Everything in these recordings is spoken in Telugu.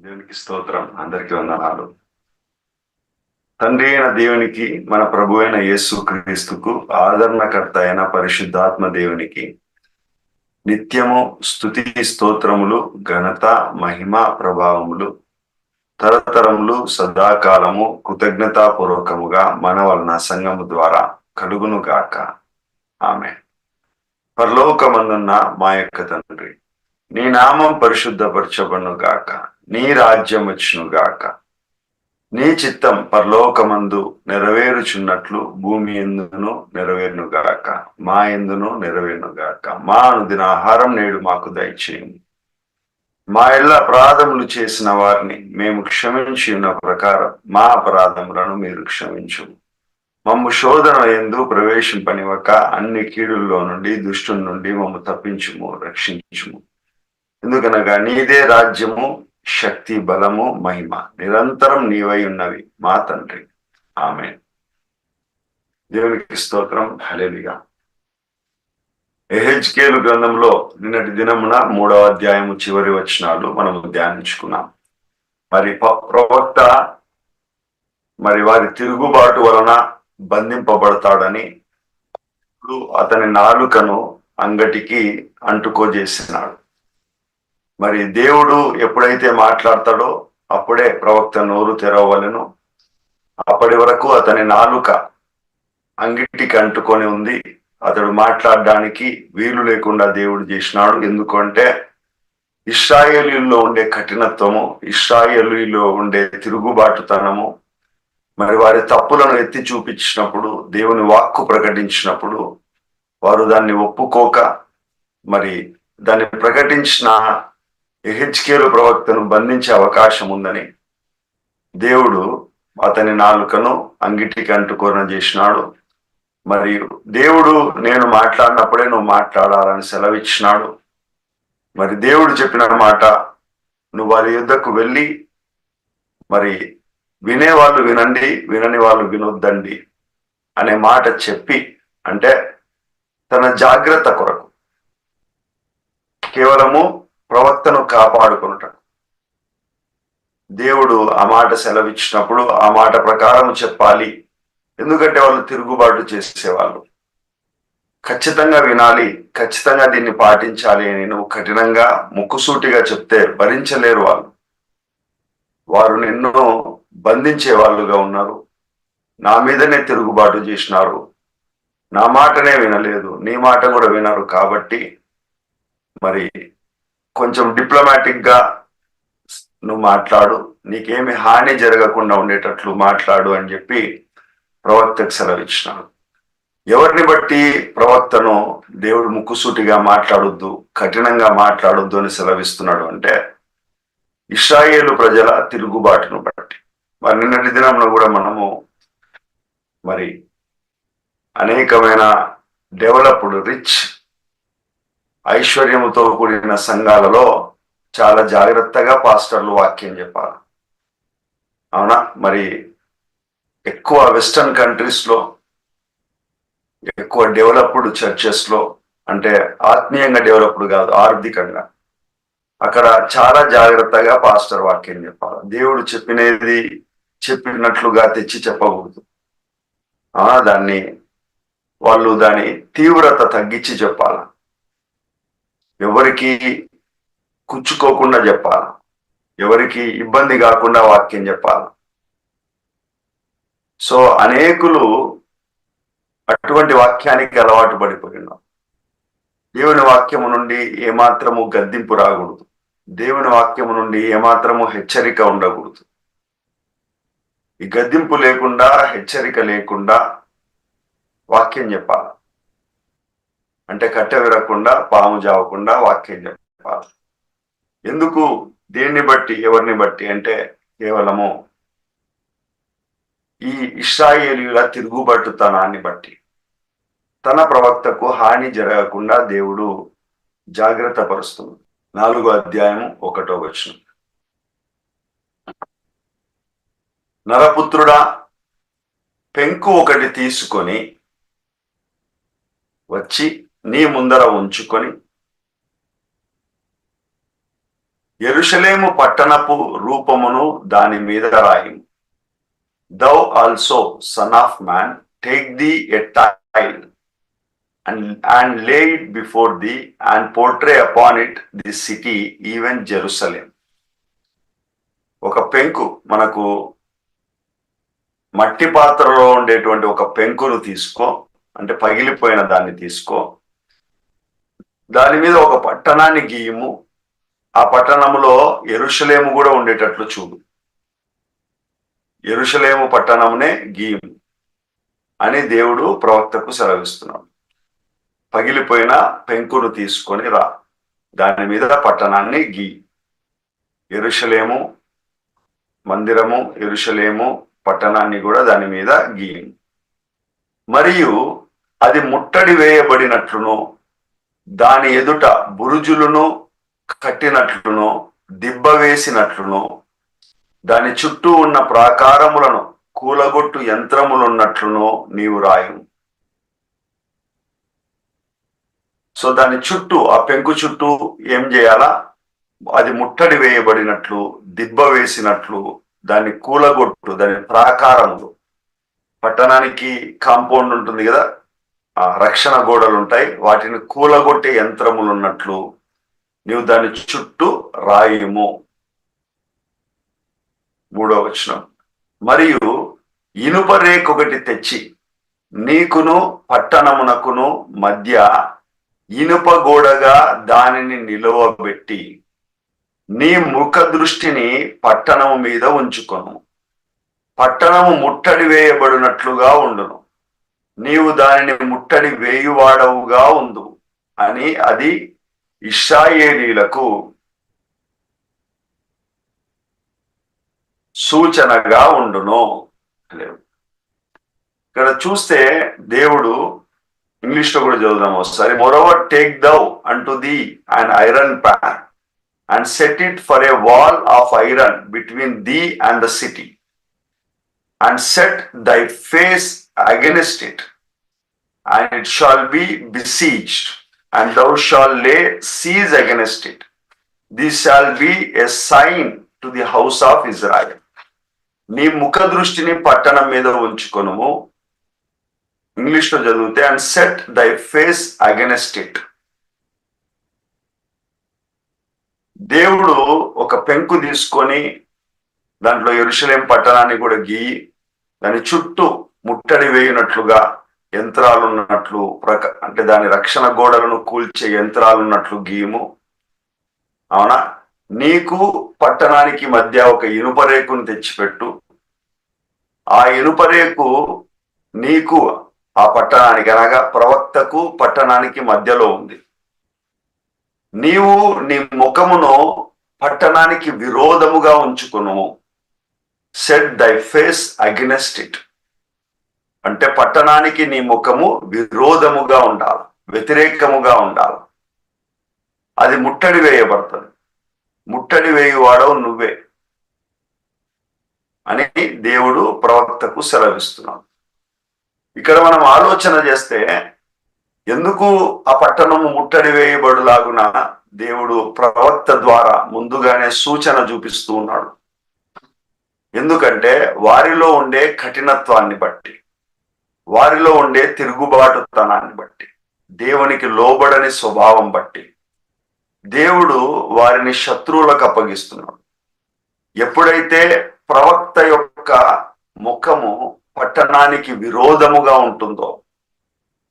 దేవునికి స్తోత్రం. అందరికీ వందనాలు. తండ్రి అయిన దేవునికి మన ప్రభు అయిన యేసు క్రీస్తుకు ఆదరణకర్త అయిన పరిశుద్ధాత్మ దేవునికి నిత్యము స్థుతి స్తోత్రములు ఘనత మహిమ ప్రభావములు తరతరములు సదాకాలము కృతజ్ఞతాపూర్వకముగా మన వలన సంఘము ద్వారా కలుగును గాక. ఆమె పరలోకమందున్న మా యొక్క తండ్రి నీ నామం పరిశుద్ధపరచబడును గాక. నీ రాజ్యం వచ్చునుగాక నీ చిత్తం పరలోకమందు నెరవేరుచున్నట్లు భూమి ఎందును నెరవేరునుగాక. మా ఎందును నెరవేరునుగాక. మా అనుదిన ఆహారం నేడు మాకు దయచేయండి మా ఇళ్ళ అపరాధములు చేసిన వారిని మేము క్షమించి ఉన్న ప్రకారం మా అపరాధములను మీరు క్షమించు మమ్ము శోధన ఎందు ప్రవేశింపనివ్వక అన్ని కీడుల్లో నుండి దుష్టు నుండి మమ్ము తప్పించుము రక్షించుము. ఎందుకనగా నీదే రాజ్యము శక్తి బలము మహిమ. నిరంతరం నీవై ఉన్నవి మా తండ్రి. ఆమె దేవునికి స్తోత్రం. హలేలిగా ఎహెచ్కేలు గ్రంథంలో నిన్నటి దినమున మూడవ అధ్యాయము చివరి వచనాలు మనము ధ్యానించుకున్నాం. మరి ప్రవక్త మరి వారి తిరుగుబాటు వలన బంధింపబడతాడని అతని నాలుకను అంగటికి అంటుకోజేసినాడు. మరి దేవుడు ఎప్పుడైతే మాట్లాడతాడో అప్పుడే ప్రవక్త నోరు తెరవలను అప్పటి వరకు అతని నాలుక అంగిటికి అంటుకొని ఉంది. అతడు మాట్లాడడానికి వీలు లేకుండా దేవుడు చేసినాడు. ఎందుకంటే ఇస్రాయేలీలో ఉండే కఠినత్వము ఇస్రాయేలీలో ఉండే తిరుగుబాటుతనము మరి వారి తప్పులను ఎత్తి చూపించినప్పుడు దేవుని వాక్కు ప్రకటించినప్పుడు వారు దాన్ని ఒప్పుకోక మరి దాన్ని ప్రకటించిన ఎహెచ్కేలు ప్రవక్తను బంధించే అవకాశం ఉందని దేవుడు అతని నాలుకను అంగిటికి అంటుకోన చేసినాడు. మరియు దేవుడు నేను మాట్లాడినప్పుడే నువ్వు మాట్లాడాలని సెలవిచ్చినాడు. మరి దేవుడు చెప్పిన మాట నువ్వు వారి యుద్ధకు వెళ్ళి మరి వినేవాళ్ళు వినండి వినని వాళ్ళు వినొద్దండి అనే మాట చెప్పి అంటే తన జాగ్రత్త కొరకు కేవలము ప్రవక్తను కాపాడుకునుట. దేవుడు ఆ మాట సెలవిచ్చినప్పుడు ఆ మాట ప్రకారం చెప్పాలి. ఎందుకంటే వాళ్ళు తిరుగుబాటు చేసేవాళ్ళు. ఖచ్చితంగా వినాలి ఖచ్చితంగా దీన్ని పాటించాలి అని నువ్వు కఠినంగా ముక్కుసూటిగా చెప్తే భరించలేరు వాళ్ళు. వారు నిన్ను బంధించే వాళ్ళుగా ఉన్నారు. నా మీదనే తిరుగుబాటు చేసినారు. నా మాటనే వినలేదు. నీ మాట కూడా వినరు కాబట్టి మరి కొంచెం డిప్లొమాటిక్గా నువ్వు మాట్లాడు నీకేమి హాని జరగకుండా ఉండేటట్లు మాట్లాడు అని చెప్పి ప్రవక్తకు సెలవిచ్చినాడు ఎవరిని బట్టి ప్రవక్తను దేవుడు ముక్కుసూటిగా మాట్లాడొద్దు కఠినంగా మాట్లాడొద్దు అని సెలవిస్తున్నాడు అంటే ఇస్రాయేలు ప్రజల తిరుగుబాటును బట్టి. మరి నిన్నటి దినంలో కూడా మనము మరి అనేకమైన డెవలప్డ్ రిచ్ ఐశ్వర్యముతో కూడిన సంఘాలలో చాలా జాగ్రత్తగా పాస్టర్లు వాక్యం చెప్పాలి. అవునా? మరి ఎక్కువ వెస్టర్న్ కంట్రీస్లో ఎక్కువ డెవలప్డ్ చర్చెస్లో అంటే ఆత్మీయంగా డెవలప్డ్ కాదు ఆర్థికంగా. అక్కడ చాలా జాగ్రత్తగా పాస్టర్ వాక్యం చెప్పాలి. దేవుడు చెప్పినది చెప్పినట్లుగా తెచ్చి చెప్పకూడదు. దాన్ని వాళ్ళు దాని తీవ్రత తగ్గించి చెప్పాలి? ఎవరికి కుచ్చుకోకుండా చెప్పాలి. ఎవరికి ఇబ్బంది కాకుండా వాక్యం చెప్పాలి. సో అనేకులు అటువంటి వాక్యానికి అలవాటు పడిపోయినాం. దేవుని వాక్యము నుండి ఏమాత్రము గద్దింపు రాకూడదు. దేవుని వాక్యము నుండి ఏమాత్రము హెచ్చరిక ఉండకూడదు. ఈ గద్దింపు లేకుండా హెచ్చరిక లేకుండా వాక్యం చెప్పాలి. అంటే కట్టె విరగకుండా పాము జావకుండా వాక్యం చెప్పాలి. ఎందుకు దేన్ని బట్టి ఎవరిని బట్టి అంటే కేవలము ఈ ఇస్రాయేలీల తిరుగుబట్టుతనాన్ని బట్టి. తన ప్రవక్తకు హాని జరగకుండా దేవుడు జాగ్రత్త పరుస్తుంది నాలుగో అధ్యాయం ఒకటో వచ్చిన నరపుత్రుడా పెంకు ఒకటి తీసుకొని వచ్చి నీ ముందర ఉంచుకొని ఎరుషలేము పట్టణపు రూపమును దాని మీద రాయి. Thou also son of man take the a tile tile and and lay it before the and portray upon it the city even Jerusalem ఒక పెంకు మనకు మట్టి పాత్రలో ఉండేటువంటి ఒక పెంకును తీసుకో అంటే పగిలిపోయిన దాన్ని తీసుకో. దాని మీద ఒక పట్టణాన్ని గీయము. ఆ పట్టణంలో ఎరుషలేము కూడా ఉండేటట్లు చూడు. ఎరుషలేము పట్టణంనే గీయము. అని దేవుడు ప్రవక్తకు సెలవిస్తున్నాడు. పగిలిపోయిన పెంకును తీసుకొని రా. దాని మీద పట్టణాన్ని గీ. ఎరుషలేము మందిరము ఎరుషలేము పట్టణాన్ని కూడా దాని మీద గీయం మరియు అది ముట్టడి వేయబడినట్లును దాని ఎదుట బురుజులను కట్టినట్లును దిబ్బ వేసినట్లును దాని చుట్టూ ఉన్న ప్రాకారములను కూలగొట్టు యంత్రములున్నట్లును నీవు రాయు. సో దాని చుట్టూ ఆ పెంకు చుట్టూ ఏం చేయాలా? అది ముట్టడి వేయబడినట్లు దిబ్బ వేసినట్లు దాన్ని కూలగొట్టు దాని ప్రాకారములు. పట్టణానికి కాంపౌండ్ ఉంటుంది కదా? రక్షణ గోడలు ఉంటాయి వాటిని కూలగొట్టే యంత్రములు ఉన్నట్లు నీవు దాని చుట్టూ రాయము. మూడో వచనం. మరియు ఇనుప రేఖ ఒకటి తెచ్చి నీకును పట్టణమునకును మధ్య ఇనుప గోడగా దానిని నిలవబెట్టి నీ ముఖ దృష్టిని పట్టణము మీద ఉంచుకొను. పట్టణము ముట్టడి వేయబడినట్లుగా ఉండును. నీవు దానిని ముట్టడి వేయువాడవుగా ఉండు. అని అది ఇషాయేలీలకు సూచనగా ఉండును. ఇక్కడ చూస్తే దేవుడు ఇంగ్లీష్లో కూడా చదువుదాం ఒకసారి. Moreover take thou unto the and iron pan and set it for a wall of iron between the and the city and set thy face against it and it shall be besieged and thou shall lay siege against it this shall be a sign to the house of Israel నీ ముఖ దృష్టిని పట్టణం మీద ఉంచుకొనుము. ఇంగ్లీష్లో చదివితే and set thy face against it దేవుడు ఒక పెంకు తీసుకొని దాంట్లో ఎరుషలేం పట్టణాన్ని కూడా గీయి దాని చుట్టూ ముట్టడి వేయినట్లుగా యంత్రాలు ఉన్నట్లు ప్రక అంటే దాని రక్షణ గోడలను కూల్చే యంత్రాలు ఉన్నట్లు గీయము అవునా? నీకు పట్టణానికి మధ్య ఒక ఇనుప రేకును తెచ్చిపెట్టు. ఆ ఇనుపరేకు నీకు ఆ పట్టణానికి అనగా ప్రవక్తకు పట్టణానికి మధ్యలో ఉంది. నీవు నీ ముఖమును పట్టణానికి విరోధముగా ఉంచుకును set thy face against it అంటే పట్టణానికి నీ ముఖము విరోధముగా ఉండాలి వ్యతిరేకముగా ఉండాలి. అది ముట్టడి వేయబడుతుంది. ముట్టడి వేయువాడవు నువ్వే అని దేవుడు ప్రవక్తకు సెలవిస్తున్నాడు. ఇక్కడ మనం ఆలోచన చేస్తే ఎందుకు ఆ పట్టణము ముట్టడి వేయబడులాగున దేవుడు ప్రవక్త ద్వారా ముందుగానే సూచన చూపిస్తూ ఉన్నాడు. ఎందుకంటే వారిలో ఉండే కఠినత్వాన్ని బట్టి వారిలో ఉండే తిరుగుబాటుతనాన్ని బట్టి దేవునికి లోబడని స్వభావం బట్టి దేవుడు వారిని శత్రువులకు అప్పగిస్తున్నాడు. ఎప్పుడైతే ప్రవక్త యొక్క ముఖము పట్టణానికి విరోధముగా ఉంటుందో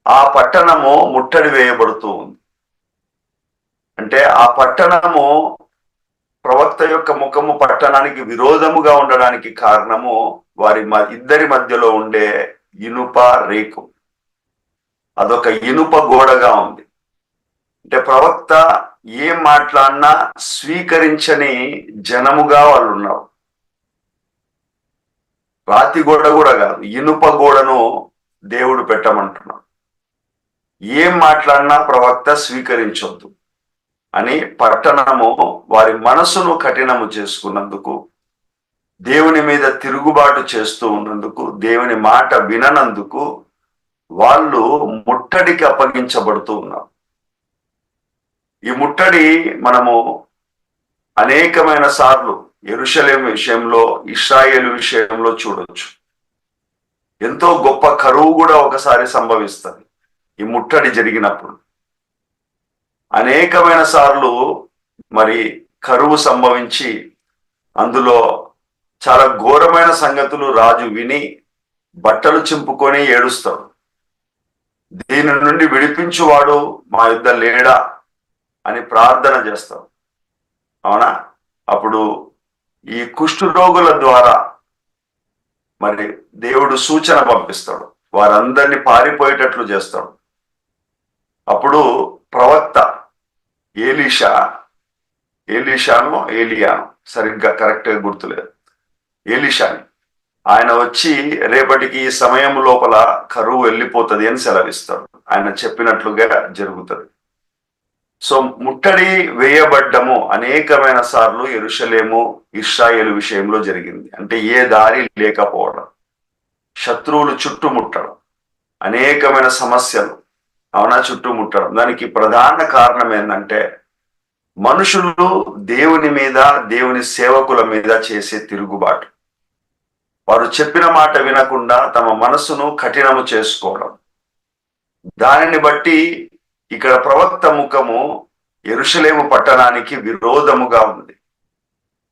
ఆ పట్టణము ముట్టడి వేయబడుతూ ఉంది. అంటే ఆ పట్టణము ప్రవక్త యొక్క ముఖము పట్టణానికి విరోధముగా ఉండడానికి కారణము వారి ఇద్దరి మధ్యలో ఉండే ఇనుప రేకు. అదొక ఇనుప గోడగా ఉంది. అంటే ప్రవక్త ఏం మాట్లాడినా స్వీకరించని జనముగా వాళ్ళు ఉన్నారు. రాతి గోడ కూడా కాదు ఇనుప గోడను దేవుడు పెట్టమంటున్నాడు. ఏం మాట్లాడినా ప్రవక్త స్వీకరించొద్దు. అని పట్టణము వారి మనసును కఠినము చేసుకున్నందుకు దేవుని మీద తిరుగుబాటు చేస్తూ ఉన్నందుకు దేవుని మాట విననందుకు వాళ్ళు ముట్టడికి అప్పగించబడుతూ ఉన్నారు. ఈ ముట్టడి మనము అనేకమైన సార్లు ఎరుషలేం విషయంలో ఇస్రాయేల్ విషయంలో చూడొచ్చు. ఎంతో గొప్ప కరువు కూడా ఒకసారి సంభవిస్తుంది ఈ ముట్టడి జరిగినప్పుడు. అనేకమైన సార్లు మరి కరువు సంభవించి అందులో చాలా ఘోరమైన సంగతులు రాజు విని బట్టలు చింపుకొని ఏడుస్తాడు. దీని నుండి విడిపించువాడు మా యుద్ధ లేడా అని ప్రార్థన చేస్తాం అవునా? అప్పుడు ఈ కుష్టు రోగుల ద్వారా మరి దేవుడు సూచన పంపిస్తాడు. వారందరినీ పారిపోయేటట్లు చేస్తాడు. అప్పుడు ప్రవక్త ఏలీషా. ఏలీషాను ఏలియాను. సరిగ్గా కరెక్ట్గా గుర్తులేదు. ఏలీషాని. ఆయన వచ్చి రేపటికి ఈ సమయం లోపల కరువు వెళ్ళిపోతుంది అని సెలవిస్తాడు. ఆయన చెప్పినట్లుగా జరుగుతుంది. సో ముట్టడి వేయబడ్డము అనేకమైన సార్లు ఎరుషలేము ఇస్రాయేల్ విషయంలో జరిగింది. అంటే ఏ దారి లేకపోవడం. శత్రువులు చుట్టుముట్టడం. అనేకమైన సమస్యలు. అవునా చుట్టుముట్టడం దానికి ప్రధాన కారణం ఏంటంటే మనుషులు దేవుని మీద దేవుని సేవకుల మీద చేసే తిరుగుబాటు. వారు చెప్పిన మాట వినకుండా తమ మనసును కఠినము చేసుకోవడం. దానిని బట్టి ఇక్కడ ప్రవక్త ముఖము ఎరుషలేము పట్టణానికి విరోధముగా ఉంది.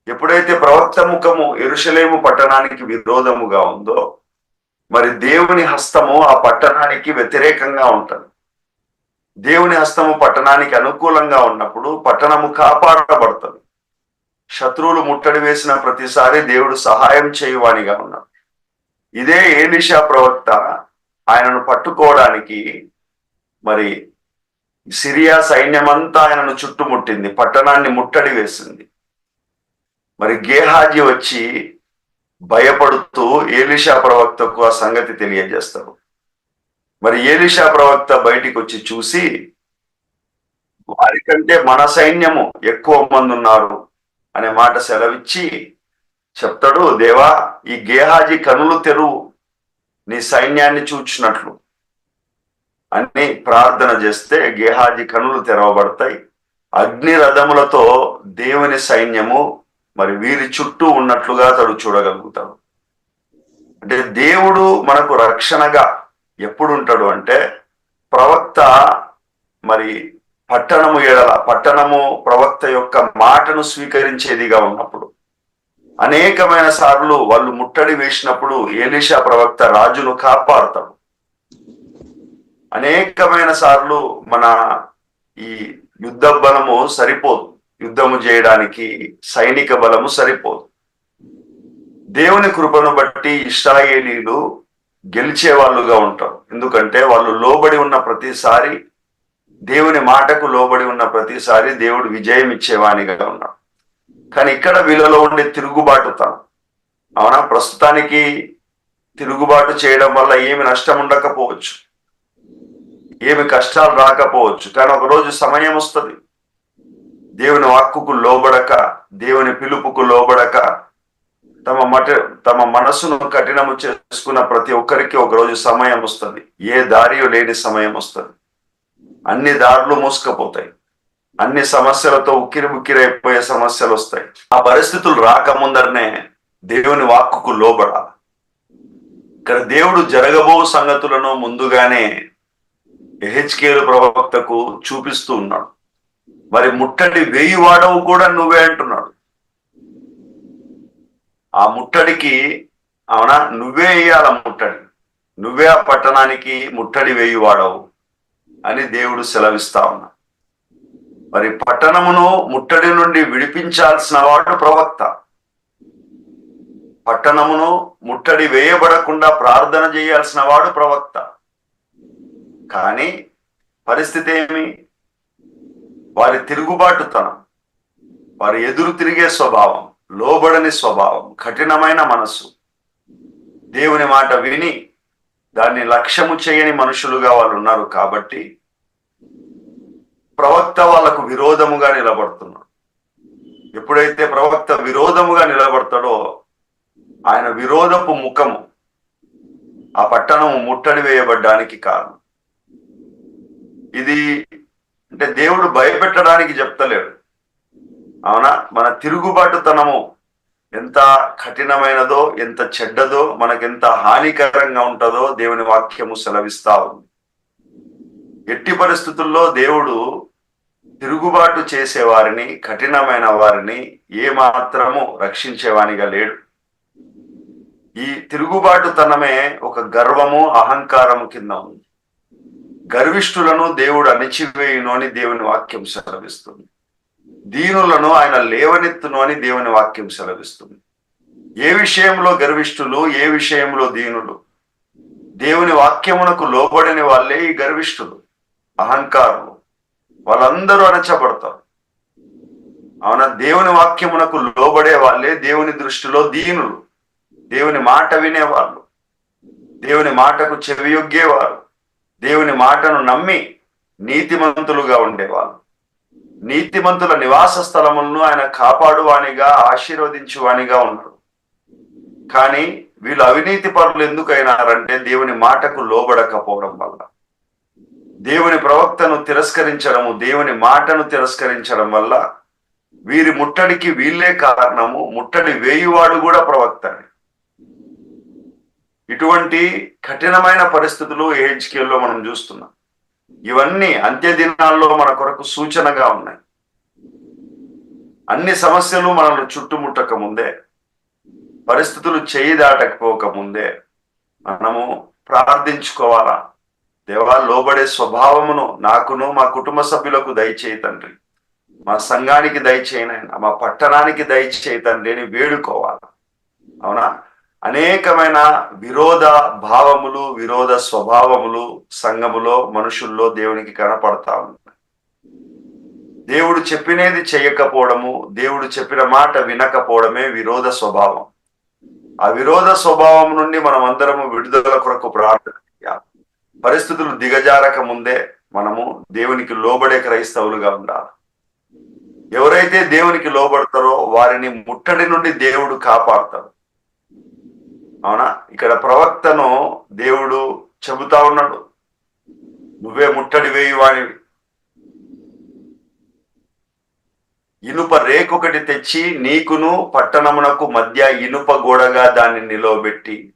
ఎప్పుడైతే ప్రవక్త ముఖము ఎరుషలేము పట్టణానికి విరోధముగా ఉందో మరి దేవుని హస్తము ఆ పట్టణానికి వ్యతిరేకంగా ఉంటుంది. దేవుని హస్తము పట్టణానికి అనుకూలంగా ఉన్నప్పుడు పట్టణము కాపాడబడుతుంది. శత్రువులు ముట్టడి వేసిన ప్రతిసారి దేవుడు సహాయం చేయువానిగా ఉన్నాడు. ఇదే ఏలిషా ప్రవక్త ఆయనను పట్టుకోవడానికి మరి సిరియా సైన్యమంతా ఆయనను చుట్టుముట్టింది పట్టణాన్ని ముట్టడి వేసింది. మరి గేహాజీ వచ్చి భయపడుతూ ఏలిషా ప్రవక్తకు ఆ సంగతి తెలియజేస్తాడు. మరి ఏలిషా ప్రవక్త బయటికి వచ్చి చూసి వారికంటే మన సైన్యము ఎక్కువ మంది ఉన్నారు అనే మాట సెలవిచ్చి చెప్తాడు దేవా ఈ గేహాజీ కనులు తెరువు నీ సైన్యాన్ని చూచినట్లు. అని ప్రార్థన చేస్తే గేహాజీ కనులు తెరవబడతాయి. అగ్ని రథములతో దేవుని సైన్యము మరి వీరి చుట్టూ ఉన్నట్లుగా తడు చూడగలుగుతాడు. అంటే దేవుడు మనకు రక్షణగా ఎప్పుడు ఉంటాడు అంటే ప్రవక్త మరి పట్టణము ఎడల పట్టణము ప్రవక్త యొక్క మాటను స్వీకరించేదిగా ఉన్నప్పుడు. అనేకమైన సార్లు వాళ్ళు ముట్టడి వేసినప్పుడు ఏలిషా ప్రవక్త రాజును కాపాడతాడు. అనేకమైన సార్లు మన ఈ యుద్ధ బలము సరిపోదు. యుద్ధము చేయడానికి సైనిక బలము సరిపోదు. దేవుని కృపను బట్టి ఇస్రాయేలీలు గెలిచే వాళ్ళుగా ఉంటారు ఎందుకంటే వాళ్ళు లోబడి ఉన్న ప్రతిసారి దేవుని మాటకు లోబడి ఉన్న ప్రతిసారి దేవుడు విజయం ఇచ్చేవానిగా ఉన్నాడు కానీ ఇక్కడ వీళ్ళలో ఉండే తిరుగుబాటుతనం అవునా? ప్రస్తుతానికి తిరుగుబాటు చేయడం వల్ల ఏమి నష్టం ఉండకపోవచ్చు. ఏమి కష్టాలు రాకపోవచ్చు. కానీ ఒకరోజు సమయం వస్తుంది. దేవుని వాక్కుకు లోబడక దేవుని పిలుపుకు లోబడక తమ మట తమ మనసును కఠినము చేసుకున్న ప్రతి ఒక్కరికి ఒకరోజు సమయం వస్తుంది. ఏ దారి లేని సమయం వస్తుంది. అన్ని దారులు మూసుకపోతాయి. అన్ని సమస్యలతో ఉక్కిరి ఉక్కిరైపోయే సమస్యలు వస్తాయి. ఆ పరిస్థితులు రాకముందరనే దేవుని వాక్కుకు లోబడాలి. ఇక్కడ దేవుడు జరగబో సంగతులను ముందుగానే హెచ్కేలు ప్రవక్తకు చూపిస్తూ ఉన్నాడు. మరి ముట్టడి వేయి వాడవు కూడా నువ్వే అంటున్నాడు. ఆ ముట్టడికి అవునా? నువ్వే వేయాల ముట్టడి. నువ్వే ఆ పట్టణానికి ముట్టడి వేయి వాడవు అని దేవుడు సెలవిస్తా ఉన్నా. మరి పట్టణమును ముట్టడి నుండి విడిపించాల్సిన వాడు ప్రవక్త. పట్టణమును ముట్టడి వేయబడకుండా ప్రార్థన చేయాల్సిన వాడు ప్రవక్త. కానీ పరిస్థితి ఏమి? వారి తిరుగుబాటుతనం వారి ఎదురు తిరిగే స్వభావం. లోబడని స్వభావం కఠినమైన మనస్సు. దేవుని మాట విని దాన్ని లక్ష్యము చేయని మనుషులుగా వాళ్ళు ఉన్నారు కాబట్టి ప్రవక్త వాళ్ళకు విరోధముగా నిలబడుతున్నాడు. ఎప్పుడైతే ప్రవక్త విరోధముగా నిలబడతాడో ఆయన విరోధపు ముఖము ఆ పట్టణము ముట్టడి వేయబడ్డానికి కారణం. ఇది అంటే దేవుడు భయపెట్టడానికి చెప్తలేడు. అవునా? మన తిరుగుబాటుతనము ఎంత కఠినమైనదో ఎంత చెడ్డదో మనకెంత హానికరంగా ఉంటుందో దేవుని వాక్యము సెలవిస్తా ఉంది. ఎట్టి పరిస్థితుల్లో దేవుడు తిరుగుబాటు చేసేవారిని కఠినమైన వారిని ఏ మాత్రము రక్షించేవానిగా లేడు. ఈ తిరుగుబాటుతనమే ఒక గర్వము అహంకారము కింద ఉంది. గర్విష్ఠులను దేవుడు అణిచివేయును అని దేవుని వాక్యం సెలవిస్తుంది. దీనులను ఆయన లేవనెత్తును అని దేవుని వాక్యం సెలవిస్తుంది. ఏ విషయంలో గర్విష్ఠులు ఏ విషయంలో దీనులు? దేవుని వాక్యమునకు లోబడని వాళ్ళే ఈ గర్విష్ఠులు అహంకారులు. వాళ్ళందరూ అణచబడతారు. అవున? దేవుని వాక్యమునకు లోబడే వాళ్ళే దేవుని దృష్టిలో దీనులు. దేవుని మాట వినేవాళ్ళు. దేవుని మాటకు చెవియొగ్గేవారు. దేవుని మాటను నమ్మి నీతిమంతులుగా ఉండేవాళ్ళు. నీతిమంతుల నివాస స్థలములను ఆయన కాపాడువానిగా ఆశీర్వదించువానిగా ఉన్నాడు. కానీ వీళ్ళు అవినీతి పరులు ఎందుకైనారంటే దేవుని మాటకు లోబడకపోవడం వల్ల. దేవుని ప్రవక్తను తిరస్కరించడము దేవుని మాటను తిరస్కరించడం వల్ల వీరి ముట్టడికి వీళ్ళే కారణము ముట్టడి వేయువాడు కూడా ప్రవక్తని. ఇటువంటి కఠినమైన పరిస్థితులు ఏహెచ్కేలో మనం చూస్తున్నాం. ఇవన్నీ అంత్య దినాల్లో మన కొరకు సూచనగా ఉన్నాయి. అన్ని సమస్యలు మనల్ని చుట్టుముట్టక ముందే పరిస్థితులు చేయి దాటకపోక ముందే మనము ప్రార్థించుకోవాలా? దేవా లోబడే స్వభావమును నాకును మా కుటుంబ సభ్యులకు దయచేయి తండ్రి. మా సంఘానికి దయచేయనైనా మా పట్టణానికి దయచేయి తండ్రి అని వేడుకోవాలా? అవునా? అనేకమైన విరోధ భావములు విరోధ స్వభావములు సంఘములో మనుషుల్లో దేవునికి కనపడతా ఉన్నాయి. దేవుడు చెప్పినది చేయకపోవడము దేవుడు చెప్పిన మాట వినకపోవడమే విరోధ స్వభావం. ఆ విరోధ స్వభావం నుండి మనం అందరము విడుదల కొరకు ప్రార్థన పరిస్థితులు దిగజారక ముందే మనము దేవునికి లోబడే క్రైస్తవులుగా ఉండాలి. ఎవరైతే దేవునికి లోబడతారో వారిని ముట్టడి నుండి దేవుడు కాపాడతాడు. అవునా? ఇక్కడ ప్రవక్తను దేవుడు చెబుతా ఉన్నాడు. నువ్వే ముట్టడి వేయి వాణివి ఇనుప రేకొకటి తెచ్చి నీకును పట్టణమునకు మధ్య ఇనుప గోడగా దాన్ని నిలవబెట్టి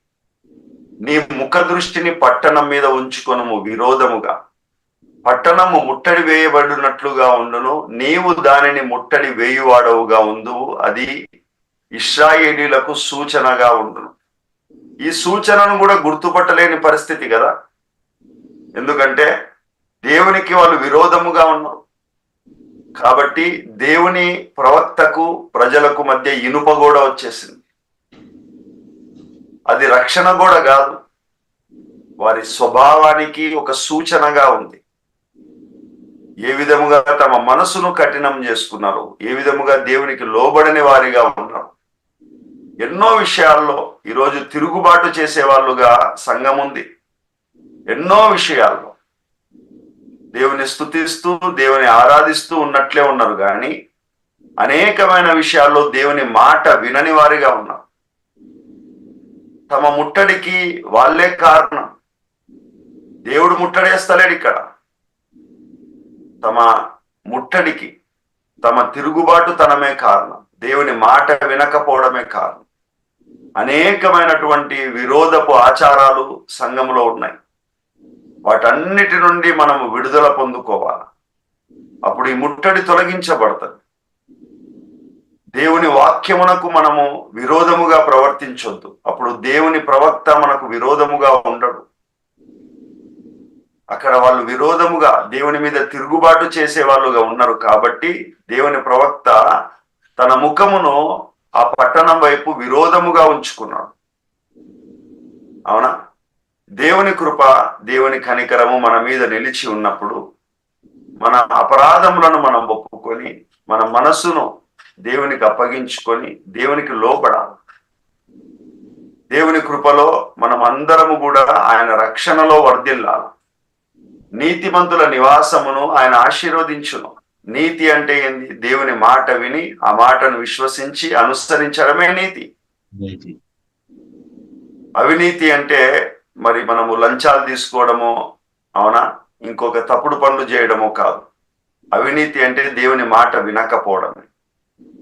నీ ముఖ దృష్టిని పట్టణం మీద ఉంచుకొనుము విరోధముగా. పట్టణము ముట్టడి వేయబడినట్లుగా ఉండును. నీవు దానిని ముట్టడి వేయువాడవుగా ఉందువు. అది ఇస్రాయేలీలకు సూచనగా ఉండును. ఈ సూచనను కూడా గుర్తుపట్టలేని పరిస్థితి కదా? ఎందుకంటే దేవునికి వాళ్ళు విరోధముగా ఉన్నారు. కాబట్టి దేవుని ప్రవక్తకు ప్రజలకు మధ్య ఇనుప గోడ వచ్చేసింది. అది రక్షణ గోడ కాదు. వారి స్వభావానికి ఒక సూచనగా ఉంది. ఏ విధముగా తమ మనసును కఠినం చేసుకున్నారు ఏ విధముగా దేవునికి లోబడని వారిగా ఉన్నారు ఎన్నో విషయాల్లో ఈరోజు తిరుగుబాటు చేసే వాళ్ళుగా సంఘం ఉంది. ఎన్నో విషయాల్లో. దేవుని స్థుతిస్తూ దేవుని ఆరాధిస్తూ ఉన్నట్లే ఉన్నారు కానీ అనేకమైన విషయాల్లో దేవుని మాట వినని వారిగా ఉన్నారు. తమ ముట్టడికి వాళ్ళే కారణం. దేవుడు ముట్టడేస్తలేడు ఇక్కడ. తమ ముట్టడికి తమ తిరుగుబాటు తనమే కారణం. దేవుని మాట వినకపోవడమే కారణం. అనేకమైనటువంటి విరోధపు ఆచారాలు సంఘంలో ఉన్నాయి. వాటన్నిటి నుండి మనము విడుదల పొందుకోవాలి. అప్పుడు ఈ ముట్టడి తొలగించబడుతుంది. దేవుని వాక్యమునకు మనము విరోధముగా ప్రవర్తించొద్దు. అప్పుడు దేవుని ప్రవక్త మనకు విరోధముగా ఉండడు. అక్కడ వాళ్ళు విరోధముగా దేవుని మీద తిరుగుబాటు చేసే వాళ్ళుగా ఉన్నారు కాబట్టి దేవుని ప్రవక్త తన ముఖమును ఆ పట్టణం వైపు విరోధముగా ఉంచుకున్నాడు. అవునా? దేవుని కృప దేవుని కనికరము మన మీద నిలిచి ఉన్నప్పుడు మన అపరాధములను మనం ఒప్పుకొని మన మనస్సును దేవునికి అప్పగించుకొని దేవునికి లోపడాలి దేవుని కృపలో మనం అందరము కూడా ఆయన రక్షణలో వర్ధిల్లాలి. నీతిమంతుల నివాసమును ఆయన ఆశీర్వదించును. నీతి అంటే ఏంది? దేవుని మాట విని ఆ మాటను విశ్వసించి అనుసరించడమే నీతి. అవినీతి అంటే మరి మనము లంచాలు తీసుకోవడమో అవునా? ఇంకొక తప్పుడు పనులు చేయడమో కాదు. అవినీతి అంటే దేవుని మాట వినకపోవడమే.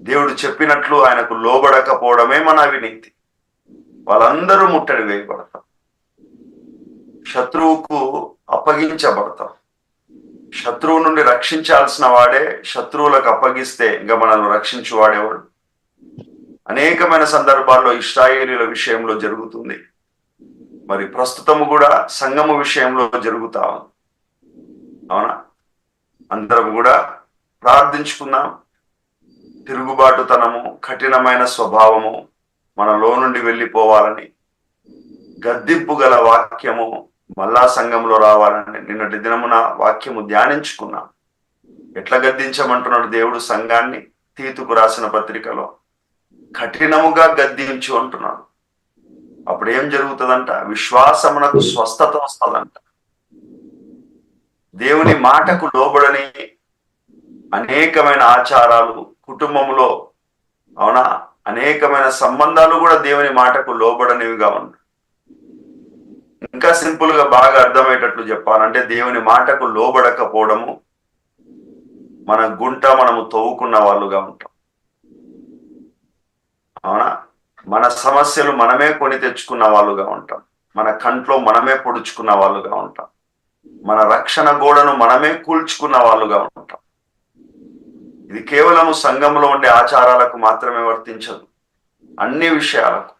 దేవుడు చెప్పినట్లు ఆయనకు లోబడకపోవడమే మన అవినీతి. వాళ్ళందరూ ముట్టడి వేయబడతాం శత్రువుకు అప్పగించబడతాం శత్రువు నుండి రక్షించాల్సిన వాడే శత్రువులకు అప్పగిస్తే ఇంకా మనల్ని రక్షించువాడేవాడు? అనేకమైన సందర్భాల్లో ఇష్టాయేలీల విషయంలో జరుగుతుంది. మరి ప్రస్తుతము కూడా సంగము విషయంలో జరుగుతా అవునా? అందరం కూడా ప్రార్థించుకుందాం. తిరుగుబాటుతనము కఠినమైన స్వభావము మనలో నుండి వెళ్ళిపోవాలని గద్దింపు గల వాక్యము మళ్ళా సంఘంలో రావాలని నిన్నటి దినమున వాక్యము ధ్యానించుకున్నాం. ఎట్లా గద్దించమంటున్నాడు దేవుడు సంఘాన్ని? తీతుకు రాసిన పత్రికలో. కఠినముగా గద్దించు అంటున్నాడు. అప్పుడు ఏం జరుగుతుందంట? విశ్వాసమునకు స్వస్థత వస్తుందంట. దేవుని మాటకు లోబడని అనేకమైన ఆచారాలు కుటుంబంలో అవునా? అనేకమైన సంబంధాలు కూడా దేవుని మాటకు లోబడనివిగా ఉన్నాయి ఇంకా సింపుల్గా బాగా అర్థమయ్యేటట్లు చెప్పాలంటే దేవుని మాటకు లోబడకపోవడము మన గుంట మనము తవ్వుకున్న వాళ్ళుగా ఉంటాం. అవునా? మన సమస్యలు మనమే కొని తెచ్చుకున్న వాళ్ళుగా ఉంటాం. మన కంట్లో మనమే పొడుచుకున్న వాళ్ళుగా ఉంటాం. మన రక్షణ గోడను మనమే కూల్చుకున్న వాళ్ళుగా ఉంటాం. ఇది కేవలము సంఘంలో ఉండే ఆచారాలకు మాత్రమే వర్తించదు. అన్ని విషయాలకు.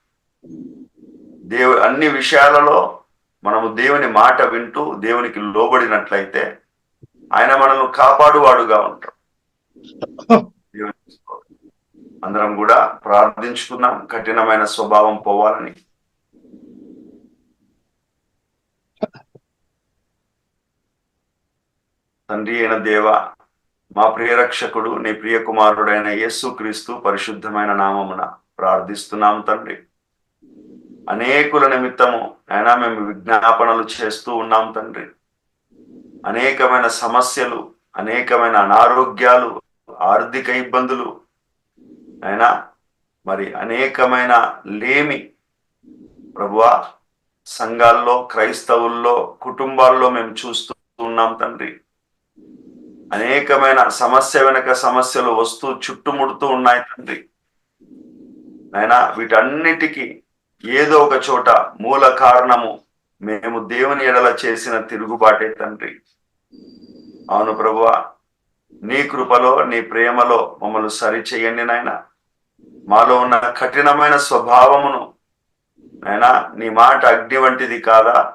దేవు అన్ని విషయాలలో మనము దేవుని మాట వింటూ దేవునికి లోబడినట్లయితే ఆయన మనల్ని కాపాడువాడుగా ఉంటాం అందరం కూడా ప్రార్థించుకుందాం. కఠినమైన స్వభావం పోవాలని. తండ్రి అయిన దేవ మా ప్రియరక్షకుడు నీ ప్రియ కుమారుడైన యేసు క్రీస్తు పరిశుద్ధమైన నామమున ప్రార్థిస్తున్నాం తండ్రి. అనేకుల నిమిత్తము అయినా మేము విజ్ఞాపనలు చేస్తూ ఉన్నాం తండ్రి. అనేకమైన సమస్యలు అనేకమైన అనారోగ్యాలు ఆర్థిక ఇబ్బందులు అయినా మరి అనేకమైన లేమి ప్రభువా సంఘాల్లో క్రైస్తవుల్లో కుటుంబాల్లో మేము చూస్తూ ఉన్నాం తండ్రి. అనేకమైన సమస్య వెనక సమస్యలు వస్తూ చుట్టుముడుతూ ఉన్నాయి తండ్రి. అయినా వీటన్నిటికీ ఏదో ఒక చోట మూల కారణము మేము దేవుని ఎడల చేసిన తిరుగుబాటే తండ్రి. అవును ప్రభువా నీ కృపలో నీ ప్రేమలో మమ్మల్ని సరిచేయండి నాయన. మాలో ఉన్న కఠినమైన స్వభావమును నాయనా నీ మాట అగ్ని వంటిది కాదా?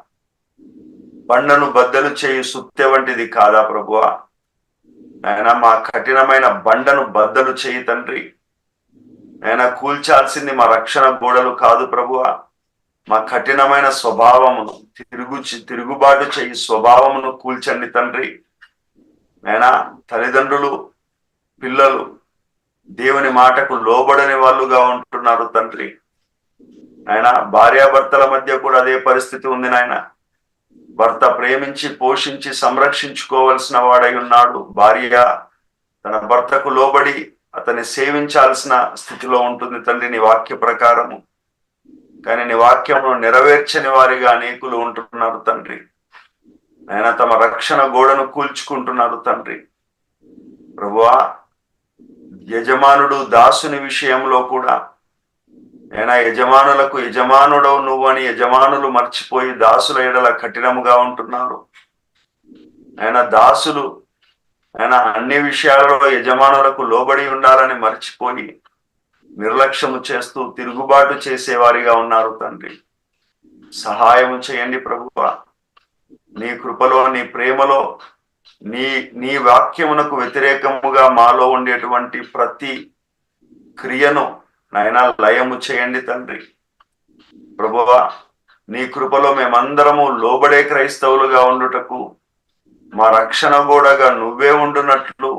బండను బద్దలు చేయు సుత్తె వంటిది కాదా ప్రభువా? నాయన మా కఠినమైన బండను బద్దలు చేయి తండ్రి. ఆయన కూల్చాల్సింది మా రక్షణ గోడలు కాదు ప్రభువ. మా కఠినమైన స్వభావమును తిరుగు తిరుగుబాటు చేయి స్వభావమును కూల్చండి తండ్రి. ఆయన తల్లిదండ్రులు పిల్లలు దేవుని మాటకు లోబడని వాళ్ళుగా ఉంటున్నారు తండ్రి. ఆయన భార్యాభర్తల మధ్య కూడా అదే పరిస్థితి ఉంది నాయన. భర్త ప్రేమించి పోషించి సంరక్షించుకోవలసిన వాడై ఉన్నాడు. భార్య తన భర్తకు లోబడి అతన్ని సేవించాల్సిన స్థితిలో ఉంటుంది తండ్రి నీ వాక్య ప్రకారము. కానీ నీ వాక్యమును నెరవేర్చని వారిగా అనేకులు ఉంటున్నారు తండ్రి. ఆయన తమ రక్షణ గోడను కూల్చుకుంటున్నారు తండ్రి. ప్రభువా యజమానుడు దాసుని విషయంలో కూడా అయినా యజమానులకు యజమానుడవు నువ్వు అని యజమానులు మర్చిపోయి దాసుల ఎడల కఠినముగా ఉంటున్నారు. ఆయన దాసులు ఆయన అన్ని విషయాలలో యజమానులకు లోబడి ఉండాలని మర్చిపోయి నిర్లక్ష్యము చేస్తూ తిరుగుబాటు చేసేవారిగా ఉన్నారు తండ్రి. సహాయము చేయండి ప్రభువ. నీ కృపలో నీ ప్రేమలో నీ నీ వాక్యమునకు వ్యతిరేకముగా మాలో ఉండేటువంటి ప్రతి క్రియను నాయన లయము చేయండి తండ్రి. ప్రభువా నీ కృపలో మేమందరము లోబడే క్రైస్తవులుగా ఉండుటకు మా రక్షణ గోడగా నువ్వే ఉండునట్లు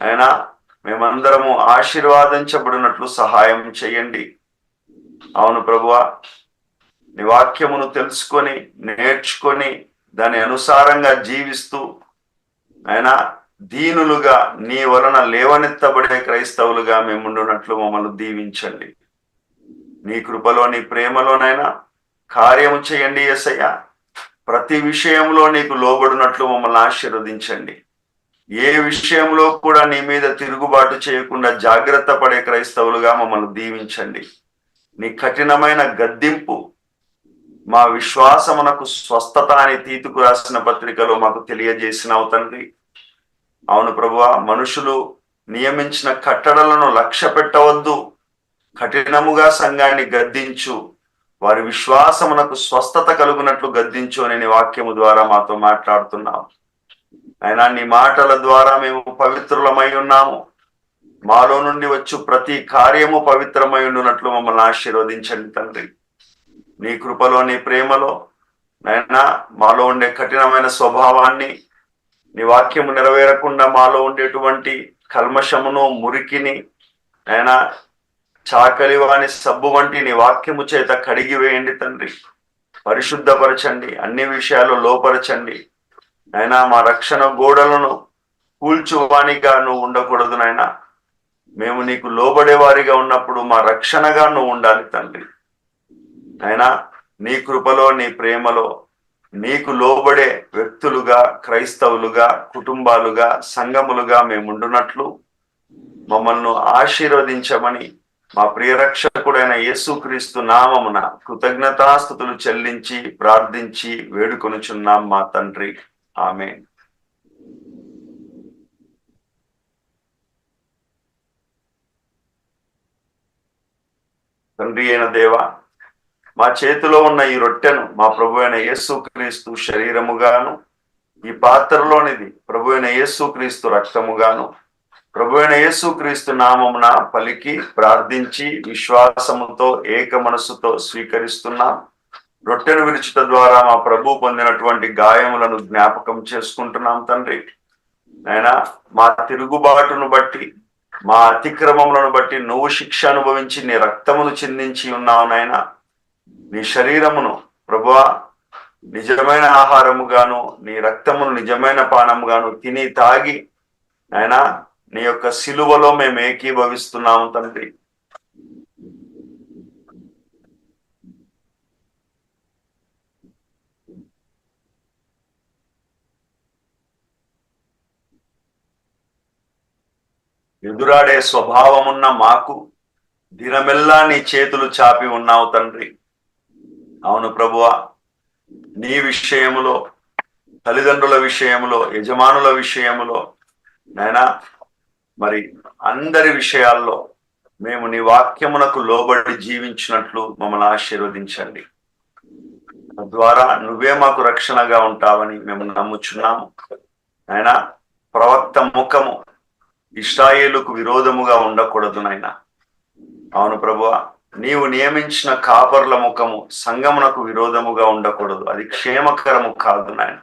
అయినా మేమందరము ఆశీర్వాదించబడినట్లు సహాయం చేయండి అవును ప్రభువా నీ వాక్యమును తెలుసుకొని నేర్చుకొని దాని అనుసారంగా జీవిస్తూ అయినా దీనులుగా నీ వలన లేవనెత్తబడే క్రైస్తవులుగా మేముండునట్లు మమ్మల్ని దీవించండి. నీ కృపలో నీ ప్రేమలోనైనా కార్యము చేయండి ఎసయ్య ప్రతి విషయంలో నీకు లోబడినట్లు మమ్మల్ని ఆశీర్వదించండి. ఏ విషయంలో కూడా నీ మీద తిరుగుబాటు చేయకుండా జాగ్రత్త పడే క్రైస్తవులుగా మమ్మల్ని దీవించండి. నీ కఠినమైన గద్దింపు మా విశ్వాసమునకు స్వస్థత అని తీతుకు రాసిన పత్రికలో మాకు తెలియజేసిన అవుతండి అవును ప్రభువ మనుషులు నియమించిన కట్టడలను లక్ష్య పెట్టవద్దు కఠినముగా సంఘాన్ని గద్దించు. వారి విశ్వాసమునకు స్వస్థత కలుగునట్లు గద్దించు అని నీ వాక్యము ద్వారా మాతో మాట్లాడుతున్నాము అయినా నీ మాటల ద్వారా మేము పవిత్రులమై ఉన్నాము. మాలో నుండి వచ్చు ప్రతి కార్యము పవిత్రమై ఉండునట్లు మమ్మల్ని ఆశీర్వదించండి తండ్రి. నీ కృపలో నీ ప్రేమలో నైనా మాలో ఉండే కఠినమైన స్వభావాన్ని నీ వాక్యము నెరవేరకుండా మాలో ఉండేటువంటి కల్మషమును మురికిని నైనా చాకలి వాని సబ్బు వంటి నీ వాక్యము చేత కడిగి వేయండి తండ్రి. పరిశుద్ధపరచండి అన్ని విషయాలు లోపరచండి. నైనా మా రక్షణ గోడలను కూల్చువానిగా నువ్వు ఉండకూడదు నాయన మేము నీకు లోబడే వారిగా ఉన్నప్పుడు మా రక్షణగా నువ్వు ఉండాలి తండ్రి. అయినా నీ కృపలో నీ ప్రేమలో నీకు లోబడే వ్యక్తులుగా క్రైస్తవులుగా కుటుంబాలుగా సంఘములుగా మేము ఉండునట్లు మమ్మల్ని ఆశీర్వదించమని మా ప్రియరక్షకుడైన యేసుక్రీస్తు నామమున కృతజ్ఞతాస్థుతులు చెల్లించి ప్రార్థించి వేడుకొనుచున్నాం మా తండ్రి. ఆమె తండ్రి అయిన దేవ మా చేతిలో ఉన్న ఈ రొట్టెను మా ప్రభు అయిన యేసుక్రీస్తు శరీరముగాను ఈ పాత్రలోనిది ప్రభు అయిన యేసుక్రీస్తు రక్తముగాను ప్రభు అయిన యేసుక్రీస్తు నామమున పలికి ప్రార్థించి విశ్వాసముతో ఏక మనస్సుతో స్వీకరిస్తున్నాం. రొట్టెను విరుచుట ద్వారా మా ప్రభు పొందినటువంటి గాయములను జ్ఞాపకం చేసుకుంటున్నాం తండ్రి. అయినా మా తిరుగుబాటును బట్టి మా అతిక్రమములను బట్టి నువ్వు శిక్ష అనుభవించి నీ రక్తమును చిందించి ఉన్నావు నాయన. నీ శరీరమును ప్రభువా నిజమైన ఆహారముగాను నీ రక్తమును నిజమైన పానముగాను తిని తాగి నాయనా నీ యొక్క సిలువలో మేము ఏకీభవిస్తున్నాము తండ్రి. ఎదురాడే స్వభావమున్న మాకు దినమెల్లా నీ చేతులు చాపి ఉన్నావు తండ్రి. అవును ప్రభువా నీ విషయములో తల్లిదండ్రుల విషయములో యజమానుల విషయములో నైనా మరి అందరి విషయాల్లో మేము నీ వాక్యమునకు లోబడి జీవించినట్లు మమ్మల్ని ఆశీర్వదించండి. తద్వారా నువ్వే మాకు రక్షణగా ఉంటావని మేము నమ్ముచున్నాము ఆయన ప్రవక్త ముఖము ఇస్రాయేలుకు విరోధముగా ఉండకూడదు నాయన. అవును ప్రభు నీవు నియమించిన కాపర్ల ముఖము సంగమునకు విరోధముగా ఉండకూడదు. అది క్షేమకరము కాదు నాయన.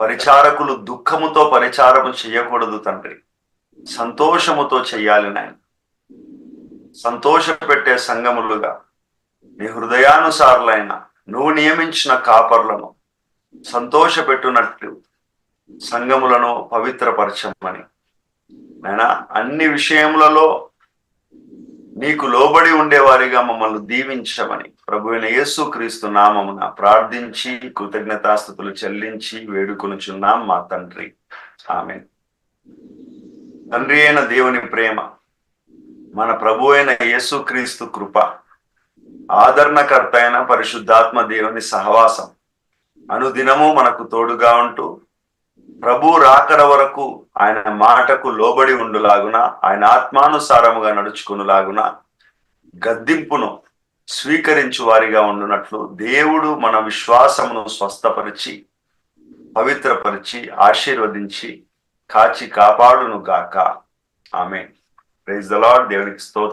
పరిచారకులు దుఃఖముతో పరిచారము చేయకూడదు తండ్రి. సంతోషముతో చెయ్యాలి నాయన. సంతోష పెట్టే సంగములుగా నీ హృదయానుసారులైన నువ్వు నియమించిన కాపర్లను సంతోష పెట్టునట్లు సంగములను పవిత్రపరచమని. నాయనా అన్ని విషయములలో నీకు లోబడి ఉండేవారిగా మమ్మల్ని దీవించమని ప్రభువైన యేసు క్రీస్తు నామమున ప్రార్థించి కృతజ్ఞతాస్థుతులు చెల్లించి వేడుకొనుచున్నాం మా తండ్రి. ఆమె తండ్రి అయిన దేవుని ప్రేమ మన ప్రభు అయిన యేసు క్రీస్తు కృప ఆదరణకర్త అయిన పరిశుద్ధాత్మ దేవుని సహవాసం అనుదినము మనకు తోడుగా ఉంటూ ప్రభు రాకడ వరకు ఆయన మాటకు లోబడి ఉండులాగున ఆయన ఆత్మానుసారముగా నడుచుకునులాగున గద్దింపును స్వీకరించు వారిగా ఉండునట్లు దేవుడు మన విశ్వాసమును స్వస్థపరిచి పవిత్రపరిచి ఆశీర్వదించి కాచి కాపాడును గాక. ఆమె ప్రైజ్ ద లార్డ్ దేవునికి స్తోత్రం.